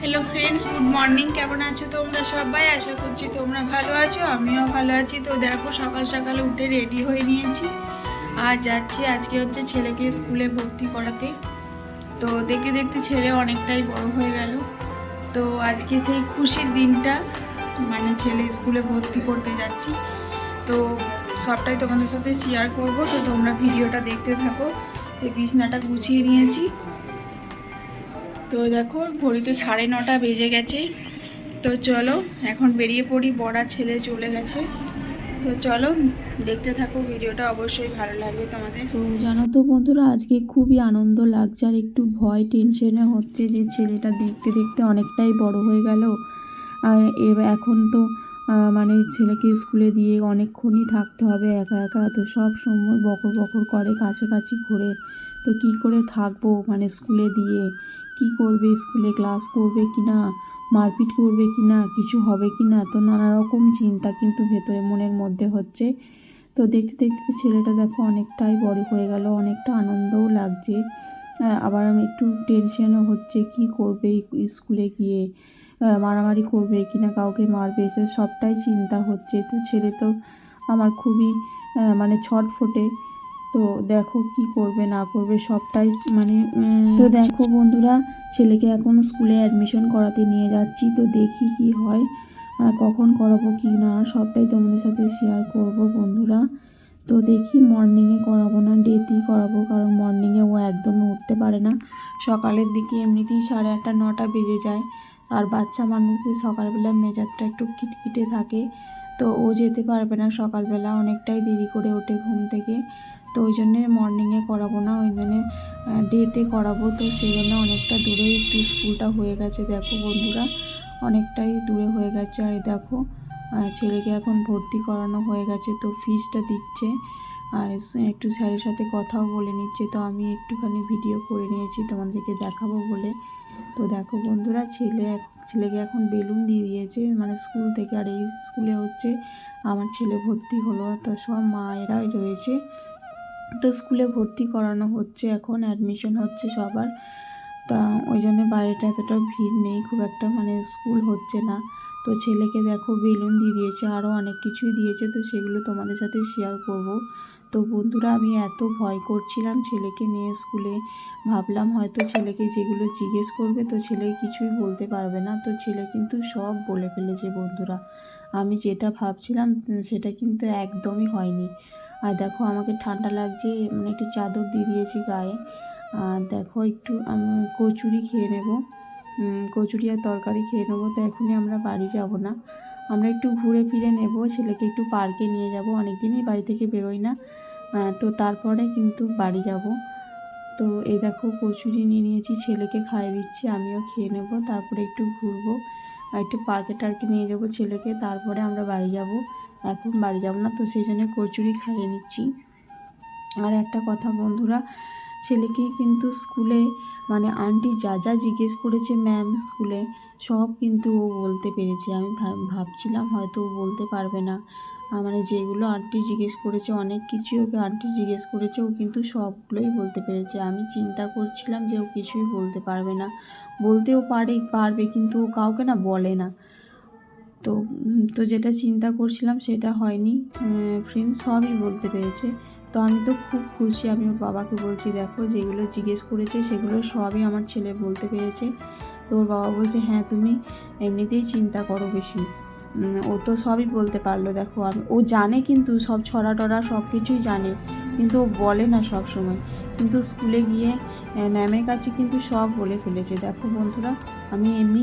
Hello friends good morning কেমন আছো তোমরা সবাই? আশা করছি তোমরা ভালো আছো, আমিও ভালো আছি। তো দেখো, সকাল সকালে উঠে রেডি হয়ে নিয়েছি। আর যাচ্ছি আজকে হচ্ছে ছেলেকে স্কুলে ভর্তি করাতে। তো দেখতে দেখতে ছেলে অনেকটাই বড় হয়ে গেল। তো আজকে সেই খুশির দিনটা মানে ছেলে স্কুলে ভর্তি করতে যাচ্ছি। তো সবটাই তোমাদের সাথে শেয়ার করব। তো তোমরা ভিডিওটা দেখতে থাকো। এই বিছনাটা গুছিয়ে নিয়েছি। তো দেখো, ঘড়িতে সাড়ে নটা বেজে গেছে। তো চলো, এখন বেরিয়ে পড়ি, বড়া ছেলে চলে গেছে। তো চলো, দেখতে থাকো, ভিডিওটা অবশ্যই ভালো লাগবে তোমাদের। তো জানো তো বন্ধুরা, আজকে খুবই আনন্দ লাগছে, আর একটু ভয় টেনশনে হচ্ছে যে ছেলেটা দেখতে দেখতে অনেকটাই বড় হয়ে গেল। এবার এখন তো মানে ছেলেকে স্কুলে দিয়ে অনেকক্ষণই থাকতে হবে একা একা। তো সব সময় বকর বকর করে কাছাকাছি ঘুরে। তো কি করে থাকব মানে স্কুলে দিয়ে? কি করবে? স্কুলে ক্লাস করবে কি না? মারপিট করবে কি না? কিছু হবে কি না? তো নানা রকম চিন্তা কিন্তু ভেতরে মনের মধ্যে হচ্ছে। তো দেখতে দেখতে ছেলেটা দেখো অনেকটাই বড় হয়ে গেল, অনেকটা আনন্দও লাগছে। আবার আমি একটু টেনশনও হচ্ছে, কি করবে স্কুলে গিয়ে? মারামারি করবে কি না? কাউকে মারবে? সে সবটাই চিন্তা হচ্ছে। তো ছেলে তো আমার খুবই মানে ছটফটে। তো দেখো কি করবে না করবে সবটাই মানে তো দেখো বন্ধুরা ছেলেকে এখন স্কুলে অ্যাডমিশন করাতে নিয়ে যাচ্ছি তো দেখি কি হয় আর কখন করাবো কি না সবটাই তোমাদের সাথে শেয়ার করব বন্ধুরা। তো দেখি মর্নিংয়ে করাবো না ডেতেই করাবো কারণ মর্নিংয়ে ও একদমই উঠতে পারে না। সকালের দিকে এমনিতেই সাড়ে আটটা নটা বেজে যায় আর বাচ্চা মানুষদের সকালবেলা মেজাজটা একটু খিটখিটে থাকে তো ও যেতে পারবে না সকালবেলা অনেকটাই দেরি করে ওঠে ঘুম থেকে। তো ওই জন্যে মর্নিংয়ে করাবো না, ওই জন্যে ডেতে করাবো। তো সেই জন্য অনেকটা দূরে একটু স্কুলটা হয়ে গেছে, দেখো বন্ধুরা। অনেকটাই দূরে হয়ে গেছে। আর দেখো ছেলেকে এখন ভর্তি করানো হয়ে গেছে, তো ফিজটা দিচ্ছে। আর একটু স্যারের সাথে কথাও বলে নিচ্ছে। তো আমি একটুখানি ভিডিও করে নিয়েছি, তোমাদেরকে দেখাবো বলে। তো দেখো বন্ধুরা, ছেলে ছেলেকে এখন বেলুন দিয়ে দিয়েছে মানে স্কুল থেকে। আর এই স্কুলে হচ্ছে, আমার ছেলে ভর্তি হলো। তো সব মায়েরাই রয়েছে। তো স্কুলে ভর্তি করানো হচ্ছে, এখন অ্যাডমিশন হচ্ছে সবার। তা ওই জন্য বাইরেটা এতটা ভিড় নেই, খুব একটা মানে স্কুল হচ্ছে না। তো ছেলেকে দেখো বেলুন দিয়ে দিয়েছে আরও অনেক কিছুই দিয়েছে, তো সেগুলো তোমাদের সাথে শেয়ার করব। তো বন্ধুরা, আমি এত ভয় করছিলাম ছেলেকে নিয়ে স্কুলে। ভাবলাম হয়তো ছেলেকে যেগুলো জিজ্ঞেস করবে, তো ছেলে কিছুই বলতে পারবে না। তো ছেলে কিন্তু সব বলে ফেলেছে বন্ধুরা। আমি যেটা ভাবছিলাম, সেটা কিন্তু একদমই হয়নি। আর দেখো আমাকে ঠান্ডা লাগছে মানে একটু চাদর দিয়ে দিয়েছি গায়ে। আর দেখো একটু আমি, কচুরি খেয়ে নেব। কচুরি আর তরকারি খেয়ে নেব, তো এখনই আমরা বাড়ি যাব না। আমরা একটু ঘুরে ফিরে নেব, ছেলেকে একটু পার্কে নিয়ে যাব অনেক দিনই বাড়ি থেকে বেরোই না। তো তারপরে কিন্তু বাড়ি যাব। তো এই দেখো কচুরি নিয়ে নিয়েছি, ছেলেকে খাইয়ে দিচ্ছি, আমিও খেয়ে নেব, তারপরে একটু ঘুরবো। একটু পার্কে টার্কে নিয়ে যাব ছেলেকে, তারপরে আমরা বাড়ি যাব। এখন বাড়ি যাব না, তো সেই জন্য কচুরি খাইয়ে নিচ্ছি। আর একটা কথা বন্ধুরা, ছেলেকে কিন্তু স্কুলে মানে আন্টি যা যা জিজ্ঞেস করেছে ম্যাম স্কুলে, সব কিন্তু ও বলতে পেরেছে। আমি ভাব- ভাবছিলাম হয়তো ও বলতে পারবে না। মানে যেগুলো আন্টি জিজ্ঞেস করেছে, অনেক কিছুই ওকে আন্টি জিজ্ঞেস করেছে, ও কিন্তু সবগুলোই বলতে পেরেছে। আমি চিন্তা করছিলাম যে ও কিছুই বলতে পারবে না। বলতেও পারে, পারবে কিন্তু ও কাউকে না বলে না। তো তো যেটা চিন্তা করছিলাম সেটা হয়নি। ফ্রেন্ডস সবই বলতে পেরেছে। তো আমি তো খুব খুশি, আমি ওর বাবাকে বলছি, দেখো, যেগুলো জিজ্ঞেস করেছে সেগুলো সবই আমার ছেলে বলতে পেরেছে। তো ওর বাবা বলছে হ্যাঁ তুমি এমনিতেই চিন্তা করো বেশি। ও তো সবই বলতে পারল, দেখো, আমি, ও জানে কিন্তু সব ছড়া টড়া সব কিছুই জানে, কিন্তু ও বলে না সব সময়। কিন্তু স্কুলে গিয়ে ম্যামের কাছে কিন্তু সব বলে ফেলেছে। দেখো বন্ধুরা, আমি এমনি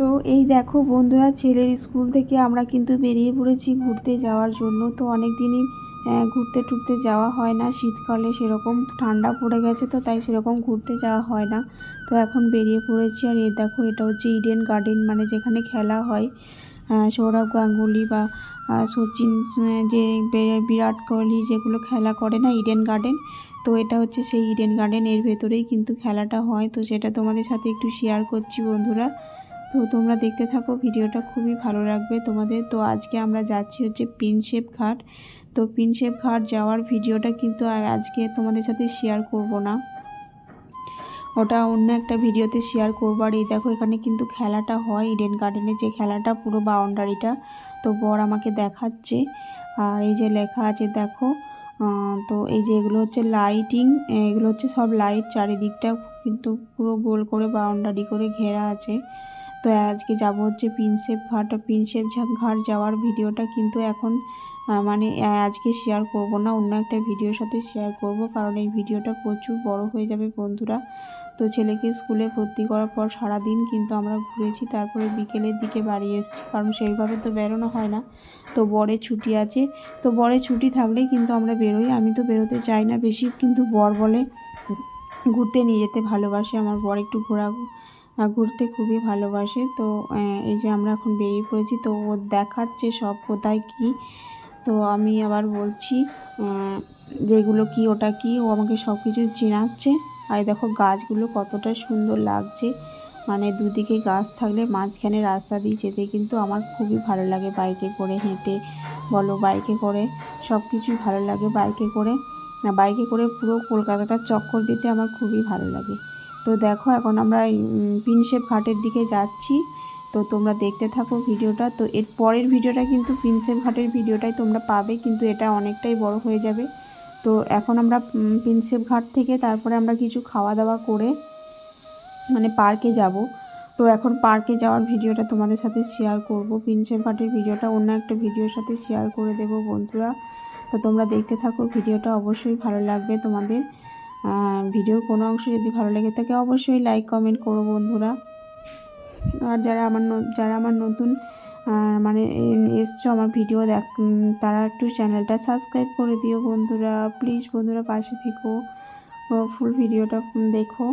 তো এই দেখো বন্ধুরা, ছেলের স্কুল থেকে আমরা কিন্তু বেরিয়ে পড়েছি ঘুরতে যাওয়ার জন্য। তো অনেক দিনই ঘুরতে টুরতে যাওয়া হয় না। শীতকালে সেরকম ঠান্ডা পড়ে গেছে তো, তাই সেরকম ঘুরতে যাওয়া হয় না। তো এখন বেরিয়ে পড়েছি আর এই দেখো, এটা হচ্ছে ইডেন গার্ডেন মানে যেখানে খেলা হয়। সৌরভ গাঙ্গুলি বা সচিন যে বিরাট কোহলি যেগুলো খেলা করে না ইডেন গার্ডেন তো এটা হচ্ছে সেই ইডেন গার্ডেন এর ভেতরেই কিন্তু খেলাটা হয়। তো সেটা তোমাদের সাথে একটু শেয়ার করছি বন্ধুরা। তো তোমরা দেখতে থাকো, ভিডিওটা খুবই ভালো লাগবে তোমাদের। তো আজকে আমরা যাচ্ছি হচ্ছে পিনশেপ ঘাট। তো পিনশেপ ঘাট যাওয়ার ভিডিওটা কিন্তু আর আজকে তোমাদের সাথে শেয়ার করব না। ওটা অন্য একটা ভিডিওতে শেয়ার করব। আর এই দেখো, এখানে কিন্তু খেলাটা হয় ইডেন গার্ডেনে যে খেলাটা, পুরো বাউন্ডারিটা। তো বর আমাকে দেখাচ্ছে। আর এই যে লেখা আছে, দেখো তো এই যে এগুলো হচ্ছে লাইটিং এগুলো হচ্ছে সব লাইট চারিদিকটা কিন্তু পুরো গোল করে, বাউন্ডারি করে ঘেরা আছে। তো আজকে যাব হচ্ছে পিনসেপ ঘাট। আর পিনসেপ ঘাট যাওয়ার ভিডিওটা কিন্তু এখন মানে আজকে শেয়ার করব না, অন্য একটা ভিডিওর সাথে শেয়ার করব, কারণ এই ভিডিওটা প্রচুর বড় হয়ে যাবে বন্ধুরা। তো ছেলেকে স্কুলে ভর্তি করার পর সারা দিন কিন্তু আমরা ঘুরেছি, তারপরে বিকেলের দিকে বাড়ি এসেছি, কারণ সেইভাবে তো বেরোনো হয় না। তো বরের ছুটি আছে, তো বরের ছুটি থাকলেই কিন্তু আমরা বেরোই। আমি তো বেরোতে চাই না, বেশি কিন্তু বর বলে ঘুরতে নিয়ে যেতে ভালোবাসে, আমার বর একটু ঘোরা ঘুরতে খুবই ভালোবাসে। তো এই যে আমরা এখন বেরিয়ে পড়েছি, তো ও দেখাচ্ছে সব কোথায় কী। তো আমি আবার বলছি যেগুলো কি, ওটা কি, ও আমাকে সব কিছু চেনাচ্ছে। আর দেখো গাছগুলো কতটা সুন্দর লাগছে। মানে দুদিকে গাছ থাকলে মাঝখানে রাস্তা দিয়ে যেতে কিন্তু আমার খুবই ভালো লাগে বাইকে করে হেঁটে। বলো বাইকে করে সব কিছুই ভালো লাগে বাইকে করে। বাইকে করে পুরো কলকাতাটা চক্কর দিতে আমার খুবই ভালো লাগে। তো দেখো, এখন আমরা পিনশেপ ঘাটের দিকে যাচ্ছি। তো তোমরা দেখতে থাকো ভিডিওটা। তো এর পরের ভিডিওটা কিন্তু প্রিন্সেপ ঘাটের ভিডিওটাই তোমরা পাবে, কিন্তু এটা অনেকটাই বড় হয়ে যাবে। তো এখন আমরা প্রিন্সেপ ঘাট থেকে তারপরে আমরা কিছু খাওয়া দাওয়া করে মানে পার্কে যাব। তো এখন পার্কে যাওয়ার ভিডিওটা তোমাদের সাথে শেয়ার করব। প্রিন্সেপ ঘাটের ভিডিওটা অন্য একটা ভিডিওর সাথে শেয়ার করে দেব বন্ধুরা। তো তোমরা দেখতে থাকো, ভিডিওটা অবশ্যই ভালো লাগবে তোমাদের। ভিডিওর কোনো অংশ যদি ভালো লেগে থাকে, অবশ্যই লাইক কমেন্ট করো বন্ধুরা। আর যারা আমার যারা আমার নতুন মানে এসছো আমার ভিডিও দেখ তারা একটু চ্যানেলটা সাবস্ক্রাইব করে দিও বন্ধুরা। প্লিজ বন্ধুরা, পাশে থেকো। ফুল ভিডিওটা দেখো।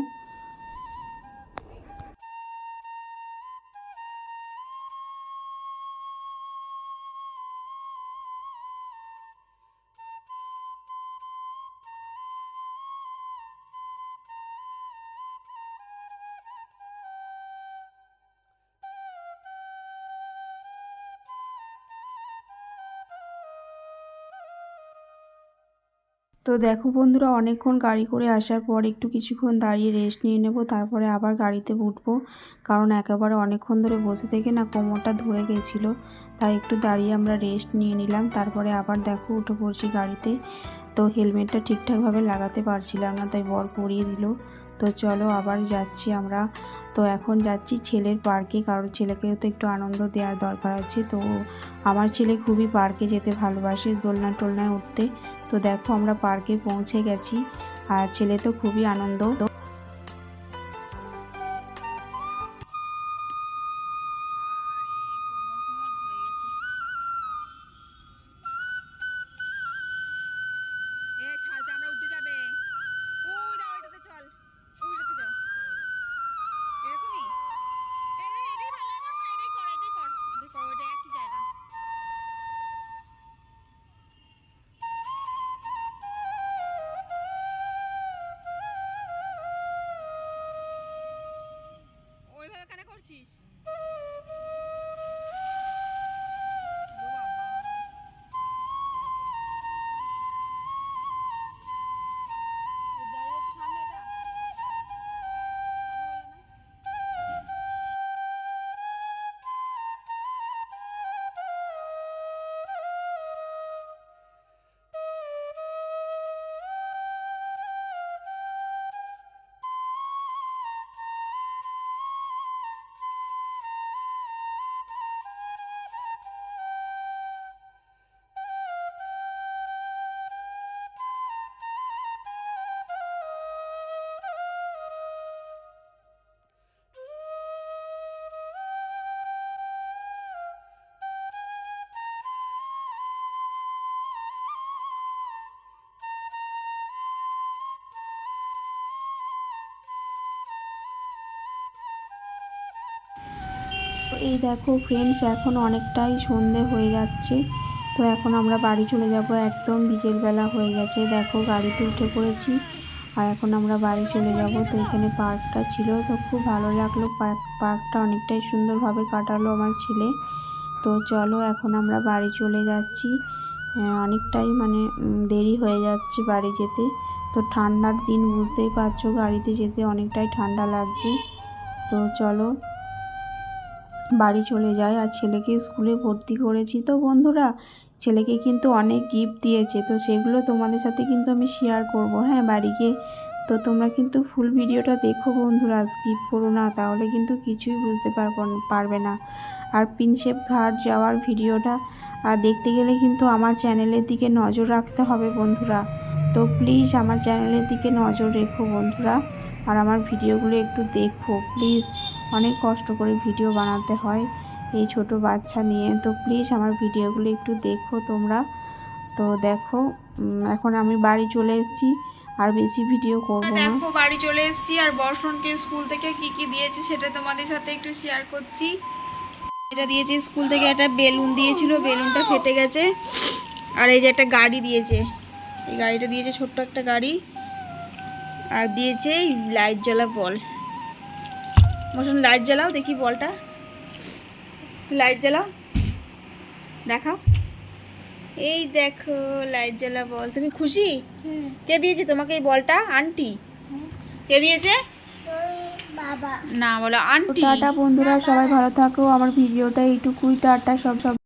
তো দেখো বন্ধুরা, অনেকক্ষণ গাড়ি করে আসার পর একটু কিছুক্ষণ দাঁড়িয়ে রেস্ট নিয়ে নেব, তারপরে আবার গাড়িতে উঠবো। কারণ একেবারে অনেকক্ষণ ধরে বসে থেকে না কোমরটা ধরে গেছিল, তাই একটু দাঁড়িয়ে আমরা রেস্ট নিয়ে নিলাম। তারপরে আবার দেখো উঠে পড়ছি গাড়িতে। তো হেলমেটটা ঠিকঠাকভাবে লাগাতে পারছিলাম না, তাই বর পরিয়ে দিল। তো চলো আবার যাচ্ছি আমরা। তো এখন যাচ্ছি ছেলের পার্কে কারোর ছেলেকেও তো একটু আনন্দ দেওয়ার দরকার আছে। তো আমার ছেলে খুবই পার্কে যেতে ভালোবাসে দোলনা টোলনায় উঠতে। তো দেখো আমরা পার্কে পৌঁছে গেছি। আর ছেলে তো খুবই আনন্দ। এ এই দেখো ফ্রেন্ডস এখন অনেকটাই সন্ধে হয়ে যাচ্ছে। তো এখন আমরা বাড়ি চলে যাব একদম বিকেলবেলা হয়ে গেছে। দেখো গাড়িতে উঠে পড়েছি আর এখন আমরা বাড়ি চলে যাব। তো এখানে পার্কটা ছিল তো খুব ভালো লাগল। পার্ক পার্কটা অনেকটাই সুন্দরভাবে কাটালো আমার ছেলে। তো চলো এখন আমরা বাড়ি চলে যাচ্ছি। হ্যাঁ, অনেকটাই মানে দেরি হয়ে যাচ্ছে বাড়ি যেতে। তো ঠান্ডার দিন বুঝতেই পারছ গাড়িতে যেতে অনেকটাই ঠান্ডা লাগছে। তো চলো বাড়ি চলে যাই আর ছেলেকে স্কুলে ভর্তি করেছি। তো বন্ধুরা, ছেলেকে কিন্তু অনেক গিফট দিয়েছে। তো সেগুলো তোমাদের সাথে কিন্তু আমি শেয়ার করব। হ্যাঁ বাড়িকে তো তোমরা কিন্তু ফুল ভিডিওটা দেখো বন্ধুরা স্কিপ করো না। তাহলে কিন্তু কিছুই বুঝতে পারব পারবে না। আর পিনশেপ ঘাট যাওয়ার ভিডিওটা আর দেখতে গেলে কিন্তু আমার চ্যানেলের দিকে নজর রাখতে হবে বন্ধুরা। তো প্লিজ আমার চ্যানেলের দিকে নজর রেখো বন্ধুরা। আর আমার ভিডিওগুলো একটু দেখো প্লিজ অনেক কষ্ট করে ভিডিও বানাতে হয় এই ছোট বাচ্চা নিয়ে। তো প্লিজ আমার ভিডিওগুলো একটু দেখো তোমরা। তো দেখো এখন আমি বাড়ি চলে এসেছি, আর বেশি ভিডিও করব না। দেখো, বাড়ি চলে এসেছি, আর বর্ষণকে স্কুল থেকে কি কি দিয়েছে সেটা তোমাদের সাথে একটু শেয়ার করছি। এটা দিয়েছে স্কুল থেকে একটা বেলুন দিয়েছিল, বেলুনটা ফেটে গেছে। আর এই যে একটা গাড়ি দিয়েছে, এই গাড়িটা দিয়েছে ছোট্ট একটা গাড়ি। আর দিয়েছে লাইট জ্বালা বল। মতন লাইট জ্বালাও দেখি বলটা। লাইট জ্বালাও। দেখাও। এই দেখো লাইট জ্বালা বল। তুমি খুশি? কে দিয়েছে তোমাকে এই বলটা? আন্টি কে দিয়েছে? না বলো আন্টি টাটা বন্ধুরা সবাই ভালো থাকো। আমার ভিডিওটা এইটুকুই টাটা সব সব।